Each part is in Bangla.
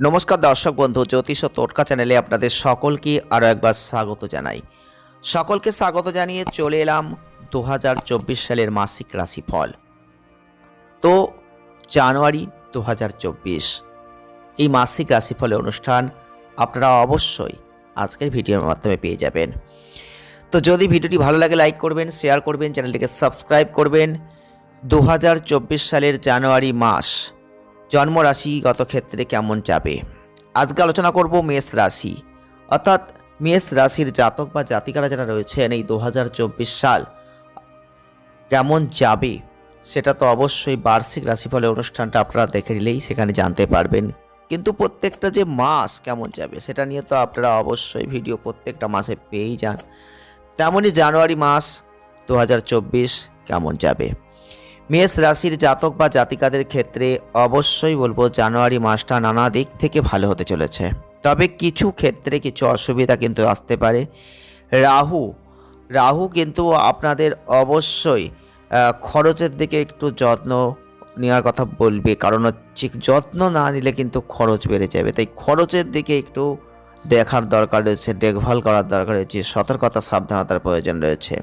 নমস্কার দর্শক বন্ধু, জ্যোতিষ ও টোটকা চ্যানেলে আপনাদের সকলকে আরও একবার স্বাগত জানাই। সকলকে স্বাগত জানিয়ে চলে এলাম দু হাজার চব্বিশ সালের মাসিক রাশিফল। তো, জানুয়ারি দু হাজার চব্বিশ, এই মাসিক রাশিফলের অনুষ্ঠান আপনারা অবশ্যই আজকের ভিডিওর মাধ্যমে পেয়ে যাবেন। তো যদি ভিডিওটি ভালো লাগে, লাইক করবেন, শেয়ার করবেন, চ্যানেলটিকে সাবস্ক্রাইব করবেন। দু হাজার চব্বিশ সালের জানুয়ারি মাস জন্ম রাশিগত ক্ষেত্রে কেমন যাবে? আজকে আলোচনা করব মেষ রাশি। অর্থাৎ মেষ রাশির জাতক বা জাতিকারা যারা রয়েছেন এই দু হাজার চব্বিশ সাল, কেমন যাবে? সেটা তো অবশ্যই বার্ষিক রাশিফলের অনুষ্ঠানটা আপনারা দেখে নিলেই সেখানে জানতে পারবেন। কিন্তু প্রত্যেকটা যে মাস কেমন যাবে, সেটা নিয়ে তো আপনারা অবশ্যই ভিডিও প্রত্যেকটা মাসে পেয়েই যান। তেমনই জানুয়ারি মাস দু হাজার চব্বিশ কেমন যাবে? মেষ রাশির জাতক বা জাতিকাদের ক্ষেত্রে অবশ্যই বলব জানুয়ারি মাসটা নানা দিক থেকে ভালো হতে চলেছে। তবে কিছু ক্ষেত্রে কিছু অসুবিধা কিন্তু আসতে পারে। রাহু রাহু কিন্তু আপনাদের অবশ্যই খরচের দিকে একটু যত্ন নেওয়ার কথা বলবে। কারণ হচ্ছে যত্ন না নিলে কিন্তু খরচ বেড়ে যাবে। তাই খরচের দিকে একটু দেখার দরকার রয়েছে, দেখভাল করার দরকার রয়েছে, সতর্কতা, সাবধানতার প্রয়োজন রয়েছে।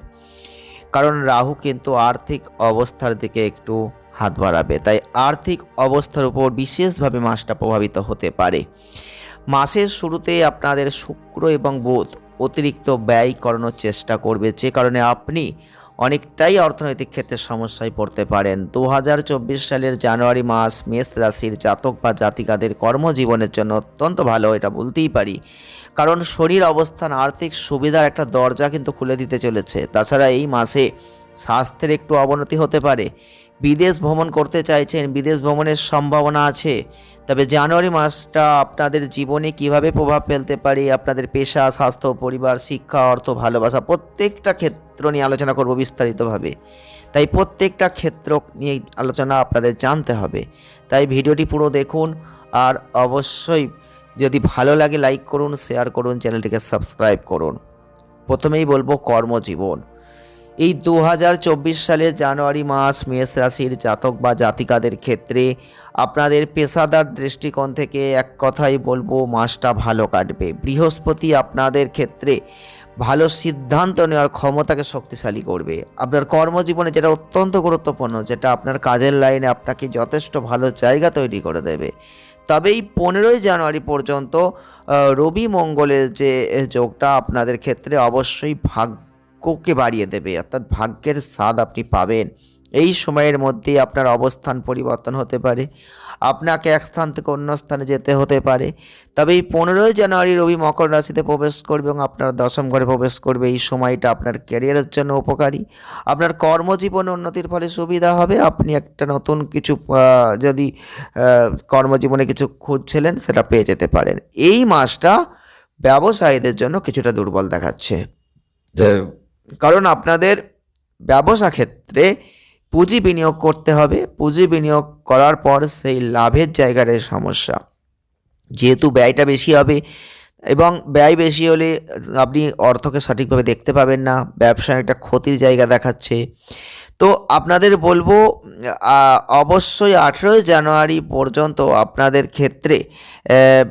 কারণ রাহু কিন্তু আর্থিক অবস্থার দিকে একটু হাত বাড়াবে। তাই আর্থিক অবস্থার উপর বিশেষভাবে মাসটা প্রভাবিত হতে পারে। মাসের শুরুতে আপনাদের শুক্র এবং বুধ অতিরিক্ত ব্যয় করানোর চেষ্টা করবে। যে কারণে আপনি অনেকটাই অর্থনৈতিক ক্ষেত্রে সমস্যায় পড়তে পারেন। দু হাজার চব্বিশ সালের জানুয়ারি মাস মেষ রাশির জাতক বা জাতিকাদের কর্মজীবনের জন্য অত্যন্ত ভালো, এটা বলতেই পারি। কারণ শরীর অবস্থান, আর্থিক সুবিধার একটা দরজা কিন্তু খুলে দিতে চলেছে। তাছাড়া এই মাসে স্বাস্থ্যের একটু অবনতি হতে পারে। বিদেশ ভ্রমণ করতে চাইছেন, বিদেশ ভ্রমণের সম্ভাবনা আছে। তবে জানুয়ারি মাসটা আপনাদের জীবনে কীভাবে প্রভাব ফেলতে পারে? আপনাদের পেশা, স্বাস্থ্য, পরিবার, শিক্ষা, অর্থ, ভালোবাসা, প্রত্যেকটা ক্ষেত্র নিয়ে আলোচনা করব বিস্তারিতভাবে। তাই প্রত্যেকটা ক্ষেত্র নিয়ে আলোচনা আপনাদের জানতে হবে। তাই ভিডিওটি পুরো দেখুন আর অবশ্যই যদি ভালো লাগে লাইক করুন, শেয়ার করুন, চ্যানেলটিকে সাবস্ক্রাইব করুন। প্রথমেই বলব কর্মজীবন। এই দু হাজার চব্বিশ সালের জানুয়ারি মাস মেষ রাশির জাতক বা জাতিকাদের ক্ষেত্রে আপনাদের পেশাদার দৃষ্টিকোণ থেকে এক কথাই বলব, মাসটা ভালো কাটবে। বৃহস্পতি আপনাদের ক্ষেত্রে ভালো সিদ্ধান্ত নেওয়ার ক্ষমতাকে শক্তিশালী করবে। আপনার কর্মজীবনে যেটা অত্যন্ত গুরুত্বপূর্ণ, যেটা আপনার কাজের লাইনে আপনাকে যথেষ্ট ভালো জায়গা তৈরি করে দেবে। তবে এই পনেরোই জানুয়ারি পর্যন্ত রবি মঙ্গলের যে যোগটা আপনাদের ক্ষেত্রে অবশ্যই ভাগ্যকে বাড়িয়ে দেবে, অর্থাৎ ভাগ্যের স্বাদ আপনি পাবেন। এই সময়ের মধ্যেই আপনার অবস্থান পরিবর্তন হতে পারে। আপনাকে এক স্থান থেকে অন্য স্থানে যেতে হতে পারে। তবে এই পনেরোই জানুয়ারি রবি মকর রাশিতে প্রবেশ করবে এবং আপনার দশম ঘরে প্রবেশ করবে। এই সময়টা আপনার ক্যারিয়ারের জন্য উপকারী। আপনার কর্মজীবনে উন্নতির ফলে সুবিধা হবে। আপনি একটা নতুন কিছু যদি কর্মজীবনে কিছু খুঁজছিলেন, সেটা পেয়ে যেতে পারেন। এই মাসটা ব্যবসায়ীদের জন্য কিছুটা দুর্বল দেখাচ্ছে। কারণ আপনাদের ব্যবসা ক্ষেত্রে পুঁজি বিনিয়োগ করতে হবে। পুঁজি বিনিয়োগ করার পর সেই লাভের জায়গার সমস্যা। যেহেতু ব্যয়টা বেশি হবে এবং ব্যয় বেশি হলে আপনি অর্থকে সঠিকভাবে দেখতে পাবেন না ব্যবসায় একটা ক্ষতির জায়গা দেখাচ্ছে। তো আপনাদের বলব অবশ্যই আঠেরোই জানুয়ারি পর্যন্ত আপনাদের ক্ষেত্রে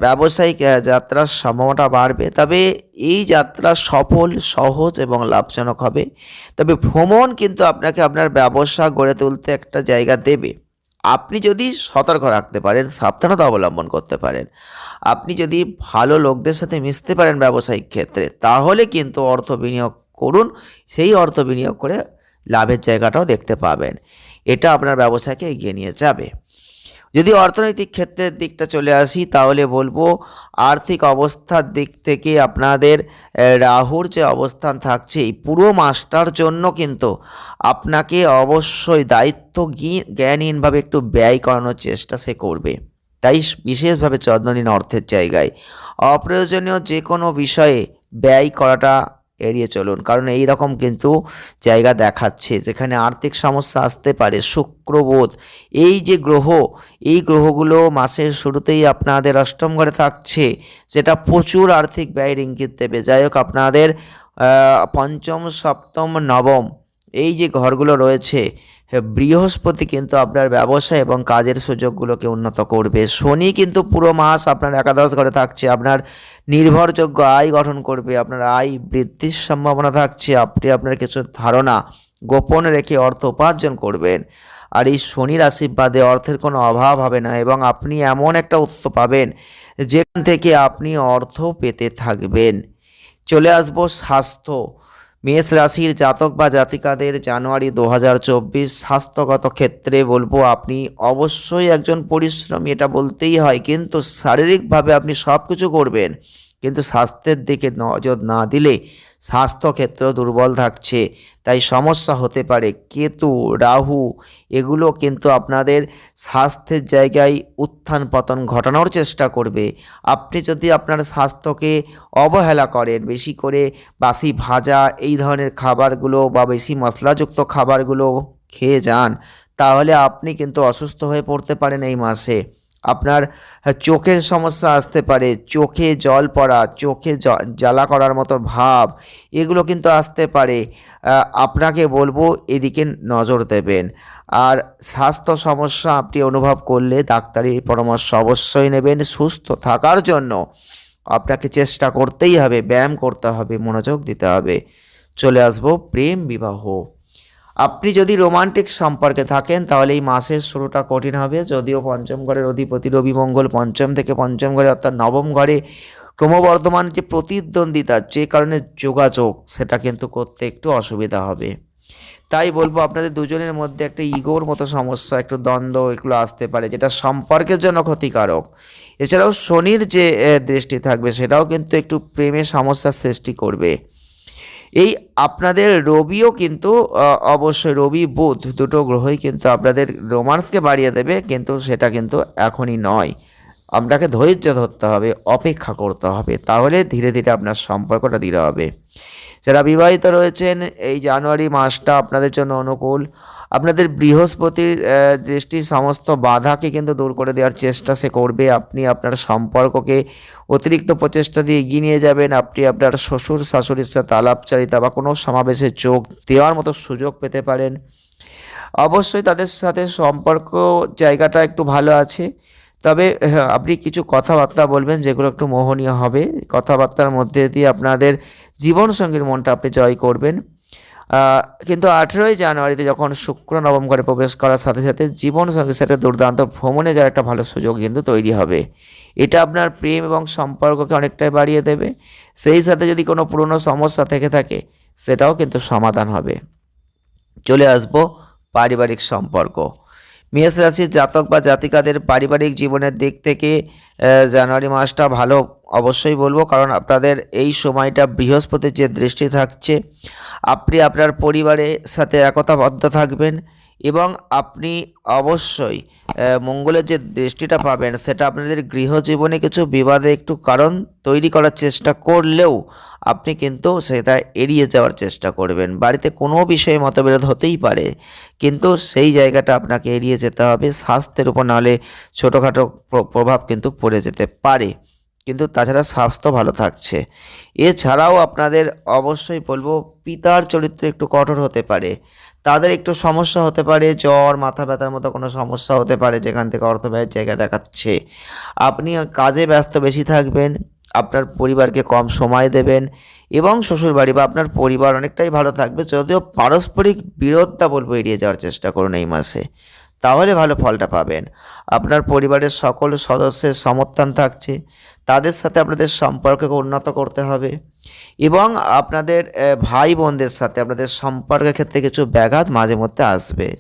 ব্যবসায়িক যাত্রার সম্ভাবনা বাড়বে। তবে এই যাত্রা সফল, সহজ এবং লাভজনক হবে। তবে ভ্রমণ কিন্তু আপনাকে আপনার ব্যবসা গড়ে তুলতে একটা জায়গা দেবে। আপনি যদি সতর্ক রাখতে পারেন, সাবধানতা অবলম্বন করতে পারেন। আপনি যদি ভালো লোকদের সাথে মিশতে পারেন ব্যবসায়িক ক্ষেত্রে, তাহলে কিন্তু অর্থ বিনিয়োগ করুন। সেই অর্থ বিনিয়োগ করে লাভের জায়গাটাও দেখতে পাবেন। এটা আপনার ব্যবসাকে এগিয়ে নিয়ে যাবে। যদি অর্থনৈতিক ক্ষেত্রের দিকটা চলে আসি, তাহলে বলব আর্থিক অবস্থার দিক থেকে আপনাদের রাহুর যে অবস্থান থাকছে, এই পুরো মাসটার জন্য কিন্তু আপনাকে অবশ্যই দায়িত্ব জ্ঞানহীনভাবে একটু ব্যয় করানোর চেষ্টা সে করবে। তাই বিশেষভাবে যত্ন নিন অর্থের জায়গায়। অপ্রয়োজনীয় যে কোনো বিষয়ে ব্যয় করাটা এড়িয়ে চলুন। কারণ এই রকম কিন্তু জায়গা দেখাচ্ছে, যেখানে আর্থিক সমস্যা আসতে পারে, শুক্রবোধ। এই যে গ্রহ, এই গ্রহগুলো মাসের শুরুতেই আপনাদের অষ্টম ঘরে থাকছে, যেটা প্রচুর আর্থিক ব্যয়ের ইঙ্গিত দেবে। যাই হোক, আপনাদের পঞ্চম, সপ্তম, নবম, এই যে ঘরগুলো রয়েছে বৃহস্পতি কিন্তু আপনার ব্যবসা এবং কাজের সুযোগগুলোকে উন্নত করবে। শনি কিন্তু পুরো মাস আপনার একাদশ ঘরে থাকছে, আপনার নির্ভরযোগ্য আয় গঠন করবে, আপনার আয় বৃদ্ধির সম্ভাবনা থাকছে, আপনি আপনার কিছু ধারণা গোপন রেখে অর্থ উপার্জন করবেন। আর এই শনির আশীর্বাদে অর্থের কোনো অভাব হবে না এবং আপনি এমন একটা উৎস পাবেন যেখান থেকে আপনি অর্থ পেতে থাকবেন। চলে আসব স্বাস্থ্য। মেষ রাশির জাতক বা জাতিকাদের জানুয়ারি দু হাজার চব্বিশ স্বাস্থ্যগত ক্ষেত্রে বলব আপনি অবশ্যই একজন পরিশ্রমী, এটা বলতেই হয়। কিন্তু শারীরিকভাবে আপনি সব কিছু করবেন। কিন্তু স্বাস্থ্যের দিকে নজর না দিলে স্বাস্থ্যক্ষেত্র দুর্বল থাকছে। তাই সমস্যা হতে পারে। কেতু, রাহু, এগুলো কিন্তু আপনাদের স্বাস্থ্যের জায়গায় উত্থান পতন ঘটানোর চেষ্টা করবে। আপনি যদি আপনার স্বাস্থ্যকে অবহেলা করেন, বেশি করে বাসি ভাজা, এই ধরনের খাবারগুলো বা বেশি মশলাযুক্ত খাবারগুলো খেয়ে যান, তাহলে আপনি কিন্তু অসুস্থ হয়ে পড়তে পারেন এই মাসে। আপনার চোখের সমস্যা আসতে পারে, চোখে জল পড়া, চোখে জ্বালা করার মতো ভাব, এগুলো কিন্তু আসতে পারে। আপনাকে বলব এদিকে নজর দেবেন। আর স্বাস্থ্য সমস্যা আপনি অনুভব করলে ডাক্তারি পরামর্শ অবশ্যই নেবেন সুস্থ থাকার জন্য। আপনাকে চেষ্টা করতেই হবে, ব্যায়াম করতে হবে, মনোযোগ দিতে হবে। চলে আসব প্রেম বিবাহ। আপনি যদি রোমান্টিক সম্পর্কে থাকেন, তাহলে এই মাসের শুরুটা কঠিন হবে। যদিও পঞ্চম ঘরের অধিপতি রবি মঙ্গল পঞ্চম থেকে পঞ্চম ঘরে অর্থাৎ নবম ঘরে ক্রমবর্ধমান যে প্রতিদ্বন্দ্বিতা, যে কারণে যোগাযোগ, সেটা কিন্তু করতে একটু অসুবিধা হবে। তাই বলব আপনাদের দুজনের মধ্যে একটা ইগোর মতো সমস্যা, একটু দ্বন্দ্ব এগুলো আসতে পারে, যেটা সম্পর্কের জন্য ক্ষতিকারক। এছাড়াও শনির যে দৃষ্টি থাকবে, সেটাও কিন্তু একটু প্রেমের সমস্যার সৃষ্টি করবে। এই আপনাদের রবিও কিন্তু অবশ্যই রবি, বুধ দুটো গ্রহই কিন্তু আপনাদের রোমান্সকে বাড়িয়ে দেবে, কিন্তু সেটা কিন্তু এখনই নয়। আপনাকে ধৈর্য ধরতে হবে, অপেক্ষা করতে হবে, তাহলে ধীরে ধীরে আপনার সম্পর্কটা দৃঢ় হবে। যারা বিবাহিত রয়েছেন এই জানুয়ারি মাসটা আপনাদের জন্য অনুকূল। আপনাদের বৃহস্পতির দৃষ্টি সমস্ত বাধাকে কিন্তু দূর করে দেওয়ার চেষ্টা সে করবে। আপনি আপনার সম্পর্ককে অতিরিক্ত প্রচেষ্টা দিয়ে এগিয়ে নিয়ে যাবেন। আপনি আপনার শ্বশুর শাশুড়ির সাথে আলাপচারিতা বা কোনো সমাবেশে যোগ দেওয়ার মতো সুযোগ পেতে পারেন। অবশ্যই তাদের সাথে সম্পর্ক জায়গাটা একটু ভালো আছে। তবে হ্যাঁ, আপনি কিছু কথাবার্তা বলবেন যেগুলো একটু মোহনীয় হবে। কথাবার্তার মধ্যে দিয়ে আপনাদের জীবনসঙ্গীর মনটা আপনি জয় করবেন। কিন্তু আঠেরোই জানুয়ারিতে যখন শুক্র নবম ঘরে প্রবেশ করার সাথে সাথে জীবনসঙ্গীর সাথে দুর্দান্ত ভ্রমণে যাওয়ার একটা ভালো সুযোগ কিন্তু তৈরি হবে। এটা আপনার প্রেম এবং সম্পর্ককে অনেকটাই বাড়িয়ে দেবে। সেই সাথে যদি কোনো পুরনো সমস্যা থেকে থাকে, সেটাও কিন্তু সমাধান হবে। চলে আসব পারিবারিক সম্পর্ক। মেষ রাশির জাতক বা জাতিকাদের পারিবারিক জীবনের দিক থেকে জানুয়ারি মাসটা ভালো অবশ্যই বলব, কারণ আপনাদের এই সময়টা বৃহস্পতির যে দৃষ্টি থাকছে, আপনি আপনার পরিবারের সাথে একতাবদ্ধ থাকবেন এবং আপনি অবশ্যই মঙ্গলের যে দৃষ্টিটা পাবেন, সেটা আপনাদের গৃহজীবনে কিছু বিবাদে একটু কারণ তৈরি করার চেষ্টা করলেও আপনি কিন্তু সেটা এড়িয়ে যাওয়ার চেষ্টা করবেন। বাড়িতে কোনো বিষয়ে মতবিরোধ হতেই পারে, কিন্তু সেই জায়গাটা আপনাকে এড়িয়ে যেতে হবে। স্বাস্থ্যের উপর নাহলে ছোটোখাটো প্র- প্রভাব কিন্তু পড়ে যেতে পারে। কিন্তু তাছাড়া স্বাস্থ্য ভালো থাকছে। এছাড়াও আপনাদের অবশ্যই বলব, পিতার চরিত্র একটু কঠোর হতে পারে। তাদের একটু সমস্যা হতে পারে, জ্বর, মাথা ব্যথার মতো কোনো সমস্যা হতে পারে যেখান থেকে অর্থ ব্যয়ের জায়গা দেখাচ্ছে। আপনি কাজে ব্যস্ত বেশি থাকবেন, আপনার পরিবারকে কম সময় দেবেন এবং শ্বশুরবাড়ি বা আপনার পরিবার অনেকটাই ভালো থাকবে। যদিও পারস্পরিক বিরোধটা বলব এড়িয়ে যাওয়ার চেষ্টা করুন এই মাসে। তাহলে ভালো ফলটা পাবেন। আপনার পরিবারের সকল সদস্যের সমর্থন থাকছে। তাদের সাথে আপনাদের সম্পর্ককে উন্নত করতে হবে এবং আপনাদের ভাই বোনদের সাথে আপনাদের সম্পর্কের ক্ষেত্রে কিছু ব্যাঘাত মাঝে মধ্যে আসবে।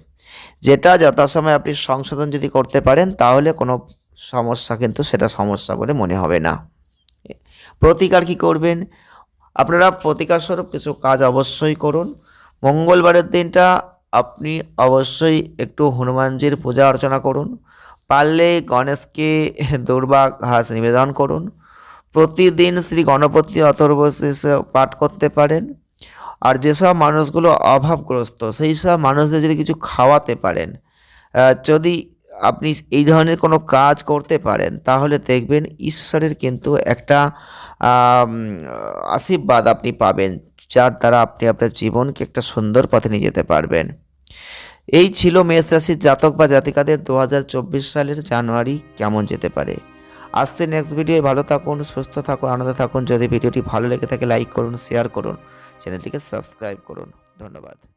যেটা যথাসময়ে আপনি সংশোধন যদি করতে পারেন, তাহলে কোনো সমস্যা কিন্তু সেটা সমস্যা বলে মনে হবে না। প্রতিকার কি করবেন? আপনারা প্রতিকারস্বরূপ কিছু কাজ অবশ্যই করুন। মঙ্গলবারের দিনটা আপনি অবশ্যই একটু হনুমানজির পূজা অর্চনা করুন। পারলে গণেশকে দুর্বা ঘাস নিবেদন করুন। প্রতিদিন শ্রী গণপতি অথর্বশীষ পাঠ করতে পারেন। আর যেসব মানুষগুলো অভাবগ্রস্ত সেই সব মানুষদের যদি কিছু খাওয়াতে পারেন যদি আপনি এই ধরনের কোনো কাজ করতে পারেন, তাহলে দেখবেন ঈশ্বরের কিন্তু একটা আশীর্বাদ আপনি পাবেন। যার দ্বারা আপনি আপনার জীবনকে একটা সুন্দর পথে নিয়ে যেতে পারবেন। এই ছিল মেষ রাশির জাতক বা জাতিকাদের দু হাজার চব্বিশ সালের জানুয়ারি কেমন যেতে পারে। আসছে নেক্সট ভিডিওয়ে ভালো থাকুন, সুস্থ থাকুন, আনন্দে থাকুন। যদি ভিডিওটি ভালো লেগে থাকে লাইক করুন শেয়ার করুন। চ্যানেলটিকে সাবস্ক্রাইব করুন। ধন্যবাদ।